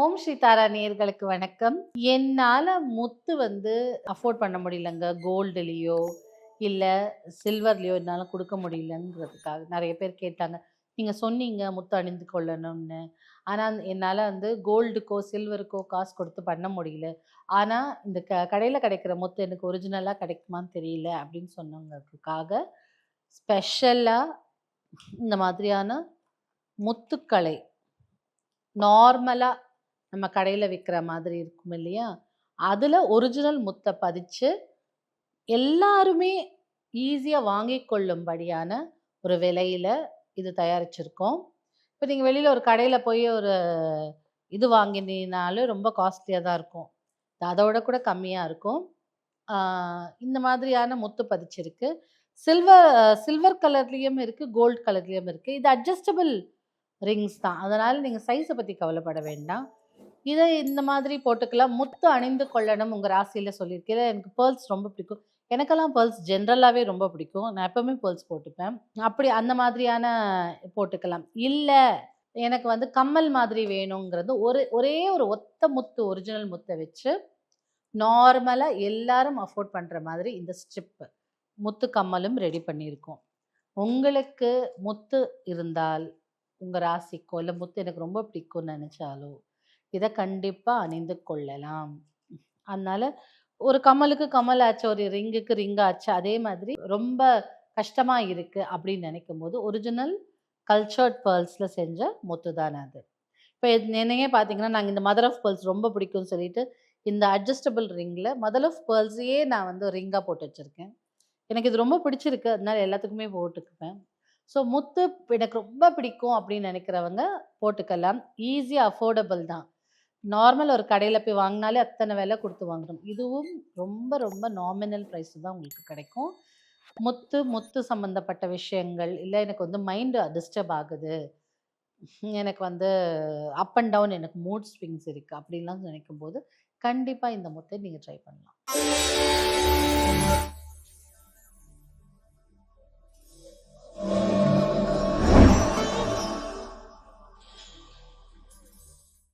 ஓம் ஸ்ரீ தாரா நேயர்களுக்கு வணக்கம். என்னால் முத்து வந்து அஃபோர்ட் பண்ண முடியலங்க. கோல்டுலேயோ இல்லை சில்வர்லேயோ என்னால் கொடுக்க முடியலங்கிறதுக்காக நிறைய பேர் கேட்டாங்க. நீங்கள் சொன்னீங்க முத்து அணிந்து கொள்ளணும்னு. ஆனால் என்னால் வந்து கோல்டுக்கோ சில்வருக்கோ காசு கொடுத்து பண்ண முடியல. ஆனால் இந்த க கடையில் கிடைக்கிற முத்து எனக்கு ஒரிஜினலாக கிடைக்குமான்னு தெரியல அப்படின்னு சொன்னவங்களுக்காக ஸ்பெஷலாக இந்த மாதிரியான முத்துக்களை நார்மலாக நம்ம கடையில் விற்கிற மாதிரி இருக்கும் இல்லையா? அதில் ஒரிஜினல் முத்தை பதிச்சு எல்லாருமே ஈஸியாக வாங்கி கொள்ளும்படியான ஒரு விலையில் இது தயாரிச்சிருக்கோம். இப்போ நீங்கள் வெளியில் ஒரு கடையில் போய் ஒரு இது வாங்கினீங்கனாலும் ரொம்ப காஸ்ட்லியாக தான் இருக்கும். அதோட கூட கம்மியாக இருக்கும். இந்த மாதிரியான முத்து பதிச்சிருக்கு. சில்வர் சில்வர் கலர்லேயும் இருக்குது கோல்டு கலர்லேயும் இருக்குது இது அட்ஜஸ்டபிள் ரிங்ஸ் தான். அதனால் நீங்கள் சைஸை பற்றி கவலைப்பட வேண்டாம். இதை இந்த மாதிரி போட்டுக்கலாம். முத்து அணிந்து கொள்ளணும் உங்கள் ராசியில் சொல்லியிருக்கேன் எனக்கு பேர்ல்ஸ் ரொம்ப பிடிக்கும். எனக்கெல்லாம் பேர்ல்ஸ் ஜென்ரலாகவே ரொம்ப பிடிக்கும். நான் எப்போவுமே பேர்ல்ஸ் போட்டுப்பேன். அப்படி அந்த மாதிரியான போட்டுக்கலாம். இல்லை எனக்கு வந்து கம்மல் மாதிரி வேணுங்கிறது ஒரு ஒரே ஒரு ஒத்த முத்து ஒரிஜினல் முத்தை வச்சு நார்மலாக எல்லாரும் அஃபோர்ட் பண்ணுற மாதிரி இந்த ஸ்ட்ரிப்பு முத்து கம்மலும் ரெடி பண்ணியிருக்கோம். உங்களுக்கு முத்து இருந்தால் உங்கள் ராசிக்கோ இல்லை முத்து எனக்கு ரொம்ப பிடிக்கும்னு நினச்சாலோ இதை கண்டிப்பாக அணிந்து கொள்ளலாம். அதனால ஒரு கமலுக்கு கமல் ஆச்சு ஒரு ரிங்குக்கு ரிங் ஆச்சு அதே மாதிரி ரொம்ப கஷ்டமாக இருக்குது அப்படின்னு நினைக்கும் போது ஒரிஜினல் கல்ச்சர்ட் பேர்ல்ஸில் செஞ்ச முத்து தான் அது. இப்போ என்னையே பார்த்தீங்கன்னா நாங்கள் இந்த மதர் ஆஃப் பேர்ல்ஸ் ரொம்ப பிடிக்கும்னு சொல்லிட்டு இந்த அட்ஜஸ்டபிள் ரிங்கில் மதர் ஆஃப் பேர்ல்ஸையே நான் வந்து ரிங்காக போட்டு வச்சுருக்கேன். எனக்கு இது ரொம்ப பிடிச்சிருக்கு அதனால எல்லாத்துக்குமே போட்டுக்குவேன். ஸோ முத்து எனக்கு ரொம்ப பிடிக்கும் அப்படின்னு நினைக்கிறவங்க போட்டுக்கலாம். ஈஸியாக அஃபோர்டபுள் தான். நார்மல் ஒரு கடையில் போய் வாங்கினாலே அத்தனை விலை கொடுத்து வாங்குறோம். இதுவும் ரொம்ப ரொம்ப நாமினல் ப்ரைஸ் தான் உங்களுக்கு கிடைக்கும். முத்து முத்து சம்மந்தப்பட்ட விஷயங்கள் இல்லை எனக்கு வந்து மைண்டு டிஸ்டர்ப் ஆகுது. எனக்கு வந்து அப் அண்ட் டவுன் எனக்கு மூட் ஸ்விங்ஸ் இருக்குது அப்படின்லாம் நினைக்கும் போது கண்டிப்பாக இந்த முத்தை நீங்கள் ட்ரை பண்ணலாம்.